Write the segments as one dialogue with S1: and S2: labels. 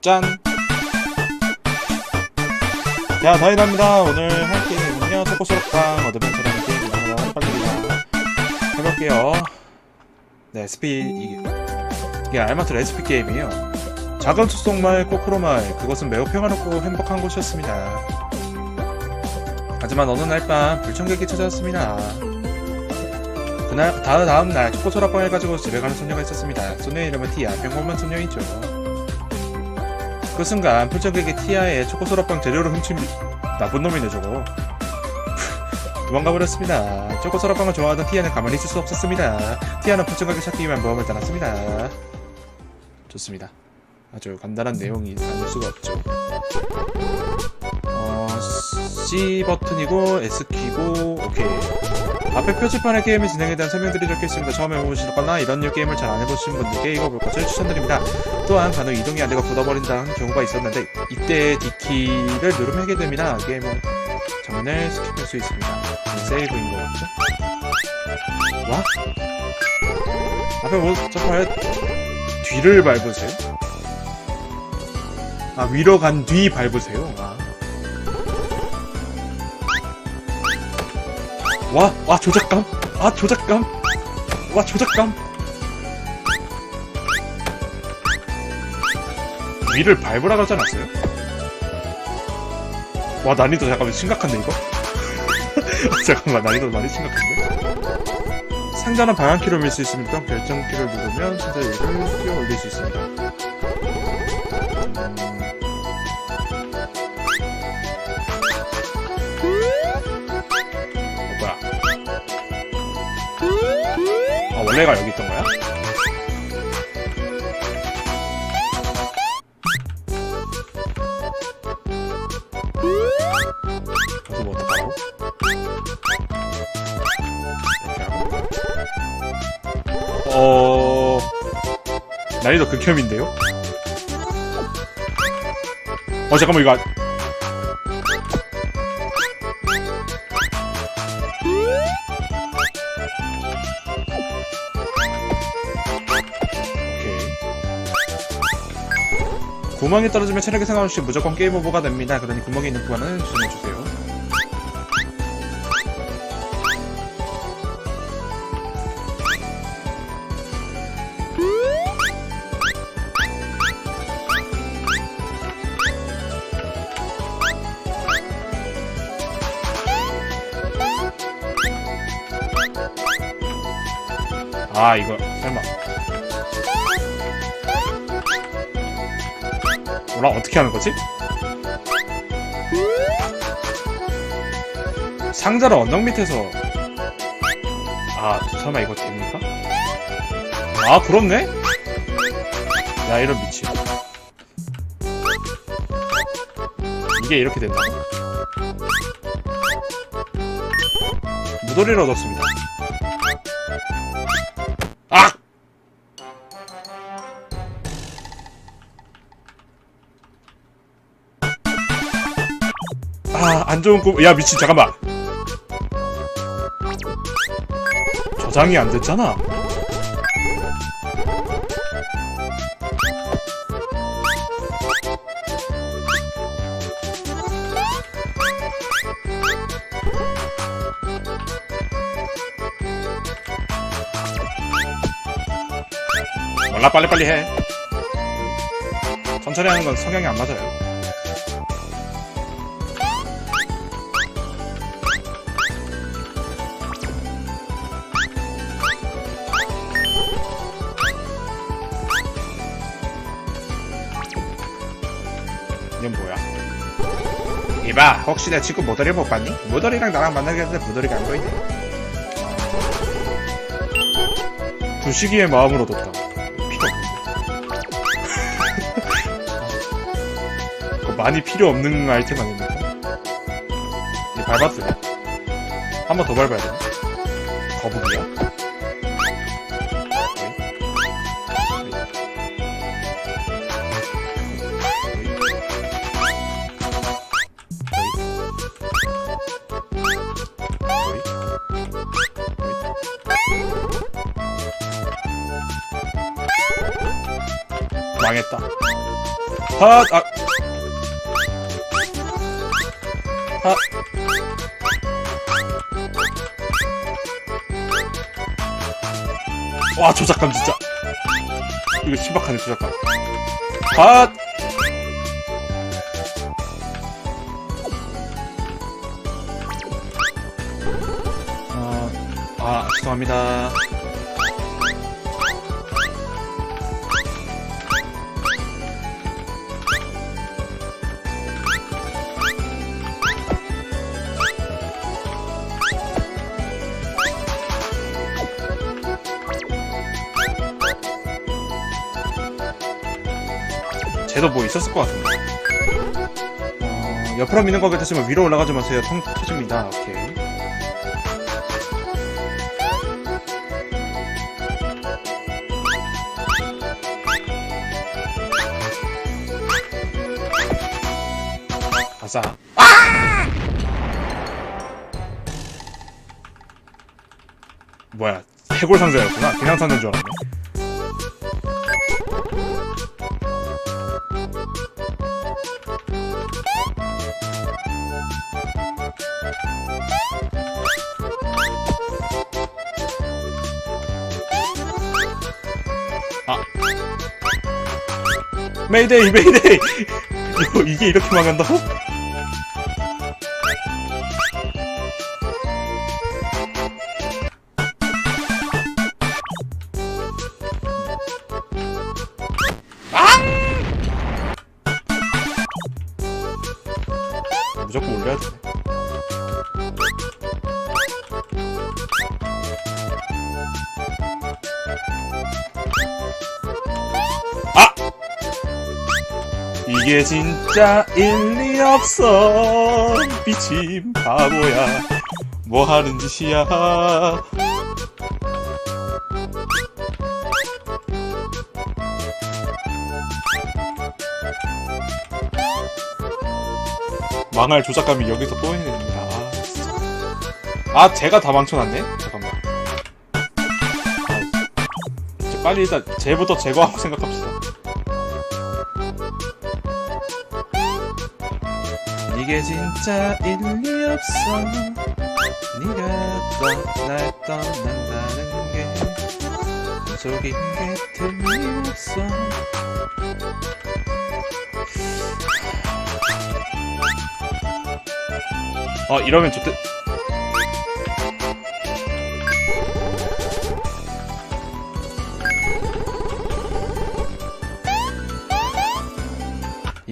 S1: 짠! 야, 다이나입니다. 오늘 할 게임은요, 초코소록빵 어드벤처라는 게임입니다. 빨리 해볼게요. 네, SP, 이게, 알마트 레시피 게임이에요. 작은 숲속마을 꼬꾸로마을, 그것은 매우 평화롭고 행복한 곳이었습니다. 하지만 어느 날 밤 불청객이 찾아왔습니다. 그날, 다음, 다음 날 초코소라빵을 가지고 집에 가는 소녀가 있었습니다. 소녀의 이름은 티아, 평범한 소녀이죠. 그 순간 풀적에게 티아의 초코소라빵 재료를 훔친 나쁜 놈이네 저거. 도망가 버렸습니다. 초코소라빵을 좋아하던 티아는 가만히 있을 수 없었습니다. 티아는 풀적에게 찾기 위한 모험을 떠났습니다. 좋습니다. 아주 간단한 내용이 아닐 수가 없죠. 어... C 버튼이고 S 키고 오케이 앞에 표지판에 게임의 진행에 대한 설명들이 적혀 있습니다. 처음 해보시거나 이런 류 게임을 잘 안 해보신 분들께 읽어볼 것을 추천드립니다. 또한 간혹 이동이 안 되고 굳어버린다는 경우가 있었는데 이때 D키를 누르면 하게 됩니다. 게임은 장면을 스킵할 수 있습니다. 세이브인 것 같죠? 와? 앞에 뭐 자꾸 왜 뒤를 밟으세요? 아 위로 간 뒤 밟으세요? 아. 와, 와, 조작감. 아, 조작감. 와, 조작감. 위를 밟으라 그러지 않았어요? 와, 난이도 잠깐만 심각한데, 이거? 잠깐만, 난이도 많이 심각한데? 상자는 방향키로 밀 수 있습니다. 결정키를 누르면 상자 위를 뛰어 올릴 수 있습니다. 원래가 여기 있던 거야? 하고. 어... 난이도 극혐인데요? 어, 잠깐만, 이거. 구멍이 떨어지면 체력이 상관없이 무조건 게임 오버가 됩니다. 그러니 구멍이 있는 구간은 조심해주세요. 아, 이거, 설마. 뭐라, 어떻게 하는 거지? 상자를 언덕 밑에서. 아, 설마 이거 됩니까? 아, 그렇네? 야, 이런 미친. 이게 이렇게 된다고? 무도리를 얻었습니다. 안 좋은 꿈. 야, 미친, 잠깐만. 저장이 안 됐잖아. 몰라, 빨리빨리 해. 천천히 하는 건 성향이 안 맞아요. 이봐, 혹시 내 친구 모더리 못 봤니? 모더리랑 나랑 만나게 했는데 모더리가 안 보이네. 두시기의 마음을 얻었다. 필요. 그거 많이 필요 없는 아이템 아닙니까? 이 밟았어요. 한 번 더 밟아야 되 망했다. 핫! 아! 핫! 와 조작감 진짜 이거 신박하네 조작감 핫! 어, 아 죄송합니다 쟤도 뭐 있었을 것 같은데. 어, 옆으로 미는 거 같으시면 위로 올라가지 마세요. 통 터집니다. 오케이. 아싸. 아! 뭐야, 해골 상자였구나. 그냥 상자인 줄 알았네. 메이데이 메이데이 이거 이게 이렇게 망한다고? 진짜 일리 없어. 미친 바보야. 뭐 하는 짓이야? 망할 조작감이 여기서 또 해냅니다. 아. 아 제가 다 망쳐놨네? 잠깐만. 빨리 일단 쟤부터 제거하고 생각합시다 이게 진짜 일리 없어. 네가 또날 떠난다는 게 속인 게 틀림없어. 어 이러면 좋대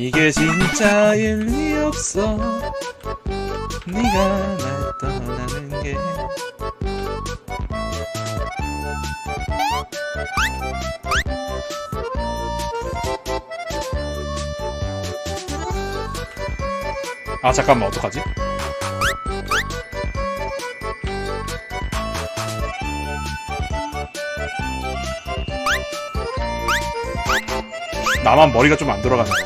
S1: 이게 진짜 일 리 없어. 네가 날 떠나는 게. 아 잠깐만 어떡하지? 나만 머리가 좀 안 돌아가는 거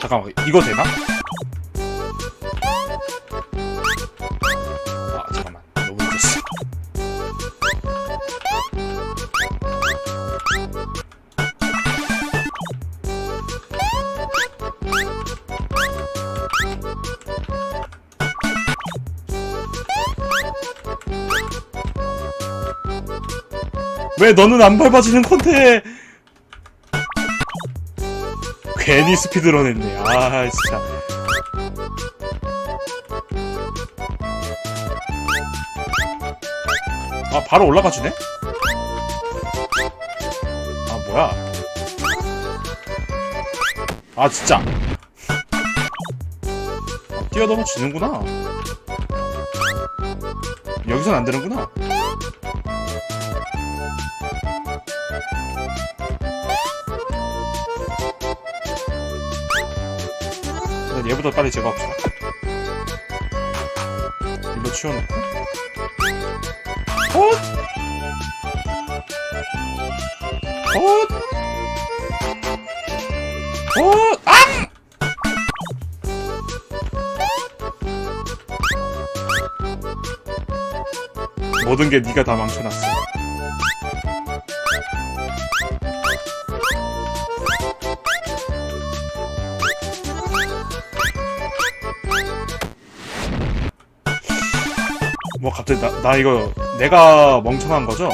S1: 잠깐만 이거 되나? 아 잠깐만. 너무 늦었어. 왜 너는 안 밟아지는 건데 괜히 스피드런 했네. 아, 진짜. 아, 바로 올라가 주네? 아, 뭐야. 아, 진짜. 아, 뛰어넘어 주는구나. 여기선 안 되는구나. 일단 얘보다 빨리 제거합시다. 일로 치워놓고. 헛! 헛! 헛! 아! 모든 게 네가 다 망쳐놨어. 갑자기 나, 나 이거 내가 멍청한 거죠?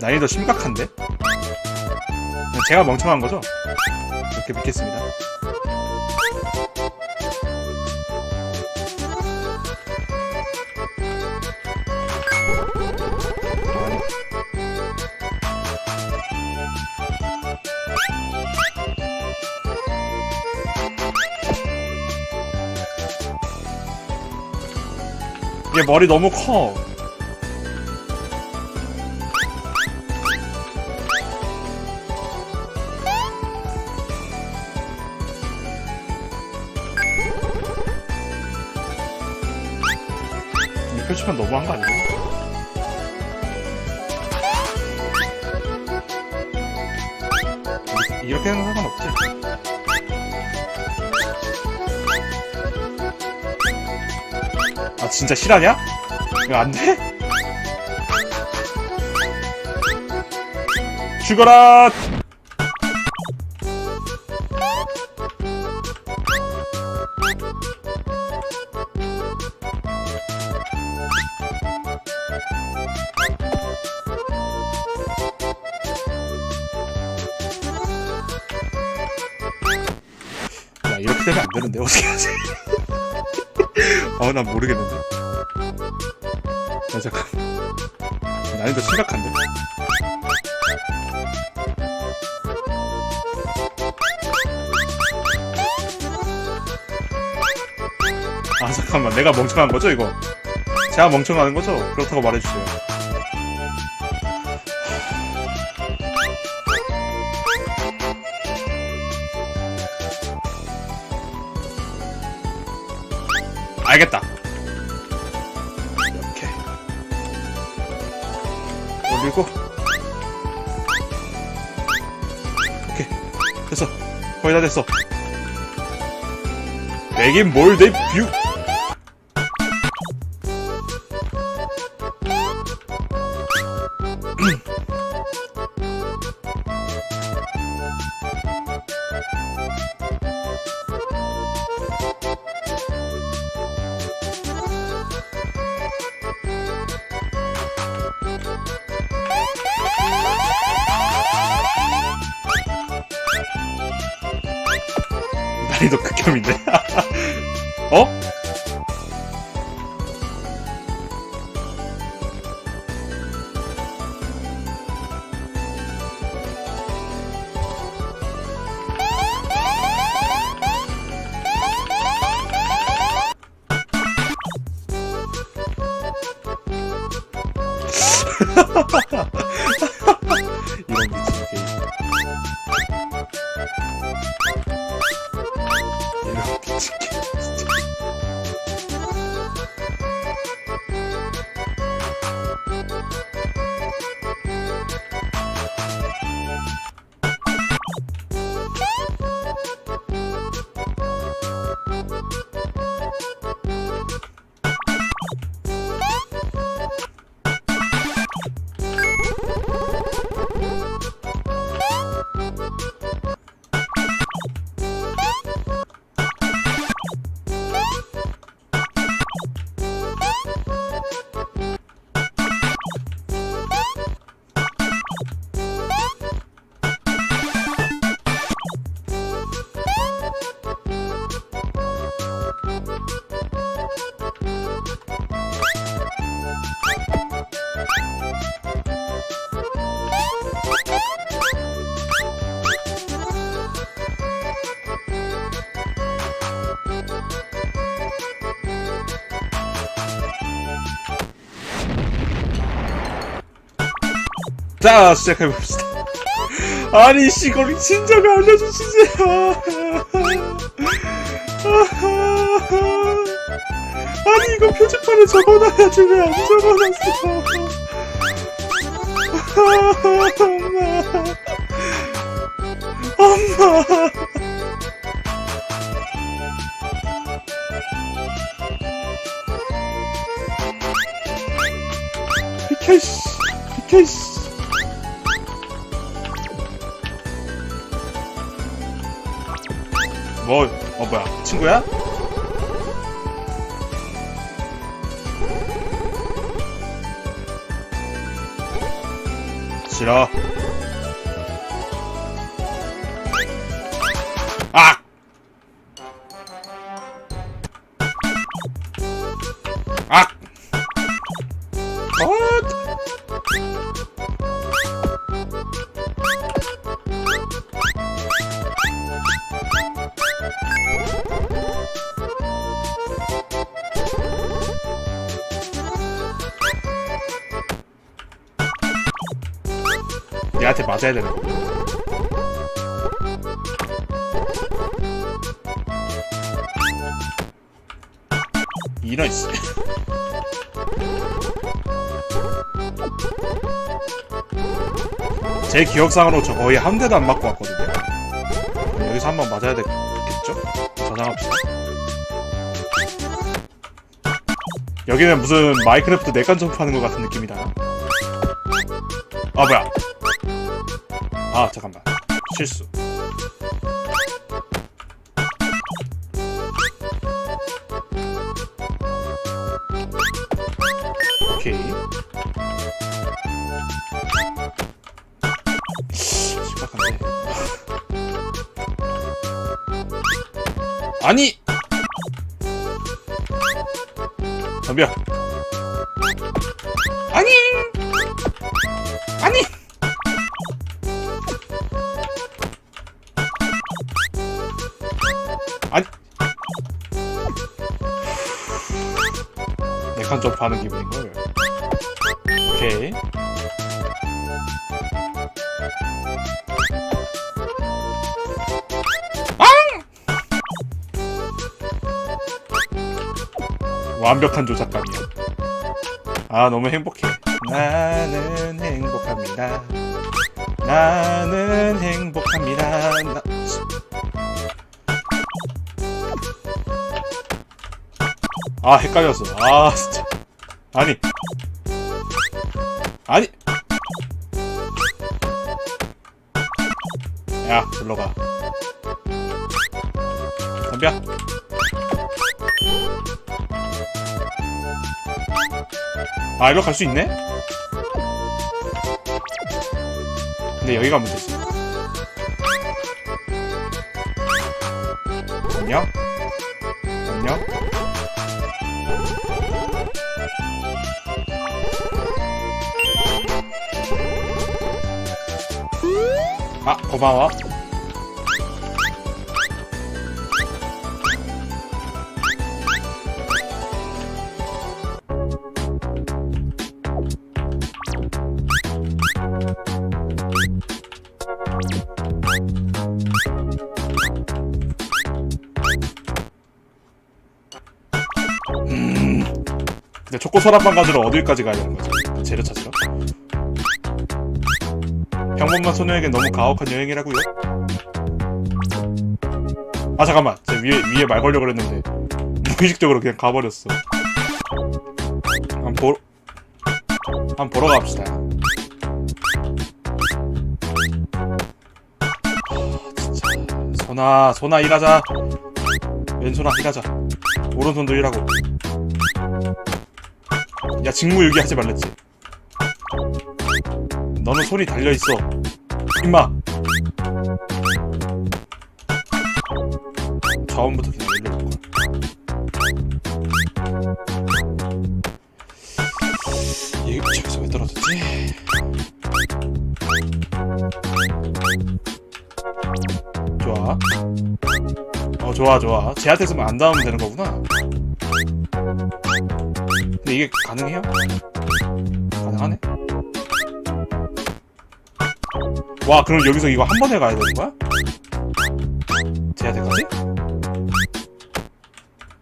S1: 난이도 심각한데? 제가 멍청한 거죠? 이렇게 믿겠습니다. 얘 머리 너무 커. 이 표지판 너무한 거 아니야? 이- 이렇게 하는 상관없지? 아 진짜 실화냐? 이거 안 돼? 죽어라! 난 모르겠는데. 야, 잠깐. 난이도 심각한데? 아, 잠깐만. 내가 멍청한 거죠, 이거? 제가 멍청한 거죠? 그렇다고 말해주세요. 다 됐어 내긴 뭘내 뷰. 극혐인데. 어? 자, 시작해봅시다. 아니, 시골이 진작에 알려주시세요. 아니, 이거 표지판에 적어놔야지 왜 안 적어놨어. 엄마. 엄마. 비켜, 씨. 비켜, 씨. 뭐, 어, 뭐야. 친구야? 싫어. 얘한테 맞아야 되는 거. 이런 씨. 제 기억상으로 저 거의 한 대도 안 맞고 왔거든요. 여기서 한 번 맞아야 되겠죠? 저장합시다. 여기는 무슨 마이크래프트 내관 점프하는 것 같은 느낌이다. 아 뭐야? 실수. 오케이. 아니! 완벽한 조작감이야. 아, 너무 행복해. 나는 행복합니다. 나는 행복합니다. 나... 아, 헷갈렸어. 아, 진짜. 아니. 아니. 야, 불러가. 덤벼. 아, 이리로 갈 수 있네? 근데 여기가 문제지. 안녕? 안녕? 아, 고마워. 근데 초코 서랍방 가지러 어딜까지 가야 되는 거지? 재료 찾으러? 평범한 소녀에겐 너무 가혹한 여행이라고요? 아 잠깐만, 제 위에 위에 말 걸려 그랬는데 무의식적으로 그냥 가버렸어. 한 보, 한 보러 갑시다. 아, 진짜 소나 소나 일하자. 왼손아 일하자. 오른손도 일하고. 야 직무유기 하지 말랬지. 너는 손이 달려 있어. 임마. 자원부터 그냥 걸. 이게 저기서 왜 떨어졌지? 좋아. 어 좋아 좋아. 쓰면 안 닿으면 되는 거구나. 이게 가능해요? 가능하네. 와 그럼 여기서 이거 한 번에 가야 되는 거야? 쟤한테까지?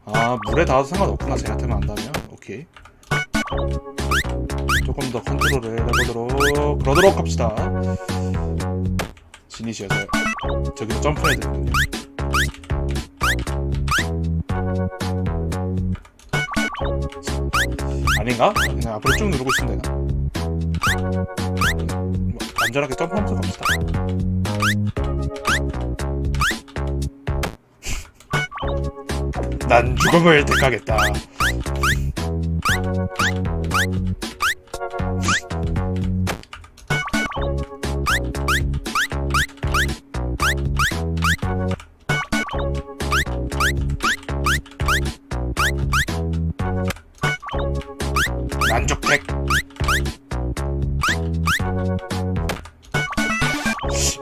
S1: 아 물에 닿아도 상관없구나 쟤한테만 안다면 오케이 조금 더 컨트롤을 해보도록 그러도록 합시다 지니시여서 저기서 점프해야 되거든요 아닌가? 그냥 앞으로 쭉 누르고 있으면 되나? 뭐, 안전하게 점프하면서 갑시다. 난 죽음을 택하겠다.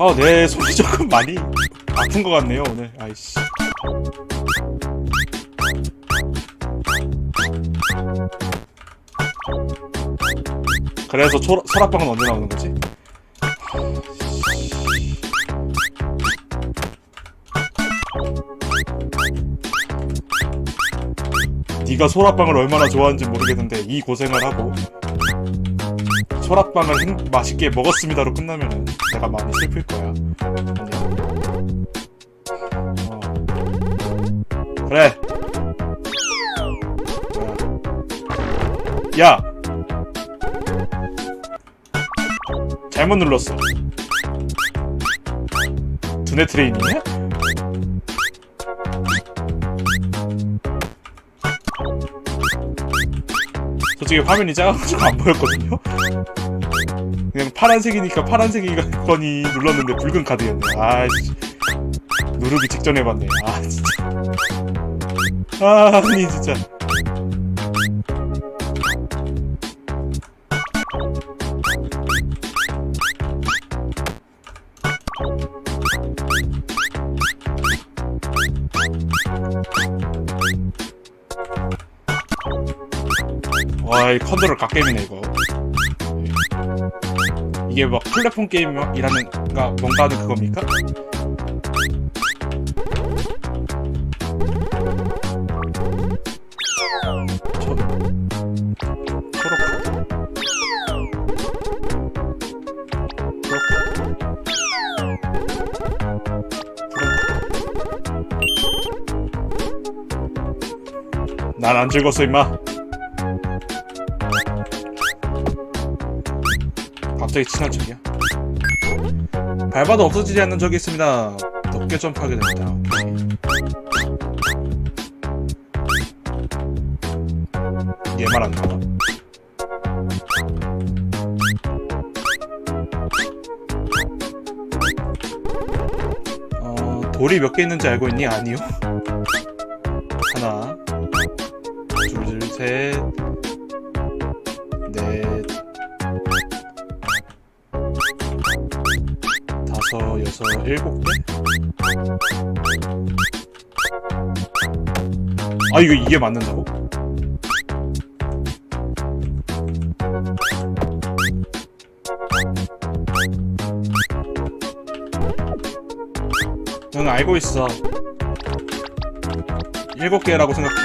S1: 아, 내 손이 조금 많이 아픈 것 같네요, 오늘. 아이씨. 그래서 초, 설악방은 언제 나오는 거지? 네가 소라빵을 얼마나 좋아하는지 모르겠는데 이 고생을 하고 소라빵을 행- 맛있게 먹었습니다로 끝나면은 내가 많이 슬플 거야. 어. 그래. 야. 잘못 눌렀어. 두뇌 트레이닝이야? 솔직히 화면이 작아가지고 안 보였거든요? 파란색이니까 파란색이거니 눌렀는데 붉은 카드였네. 아 씨. 누르기 직전에 봤네. 아, 진짜. 아, 아니, 진짜. 와, 이 컨트롤 갓게임이네, 이거. 이게 막 플랫폼 게임이라는, 가 뭔가 하는 그겁니까? 저, 초록 난안 즐거웠어, 임마. 갑자기 친한 척이야. 밟아도 없어지지 않는 적이 있습니다. 높게 점프하게 됩니다. 오케이. 얘말 안 나와. 어, 돌이 몇 개 있는지 알고 있니? 아니요. 하나, 둘, 셋, 다섯, 여섯, 일곱 개? 아, 이거 이게 맞는다고? 응, 알고 있어. 일곱 개라고 생각해.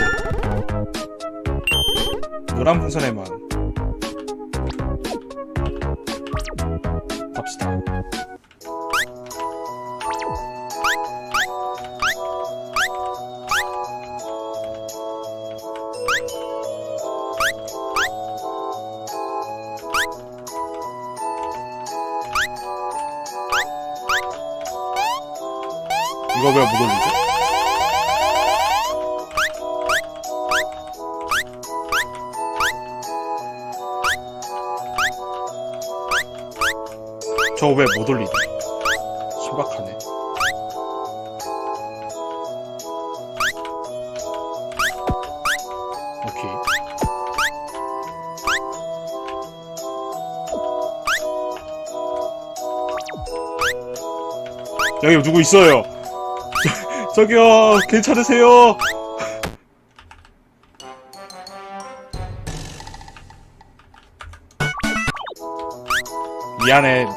S1: 노란 풍선에만. 갑시다. 이거 왜못 올리지? 저거 왜못 올리지? 신박하네. 오케이. 여기 누구 있어요? 저, 저기요, 괜찮으세요? 미안해.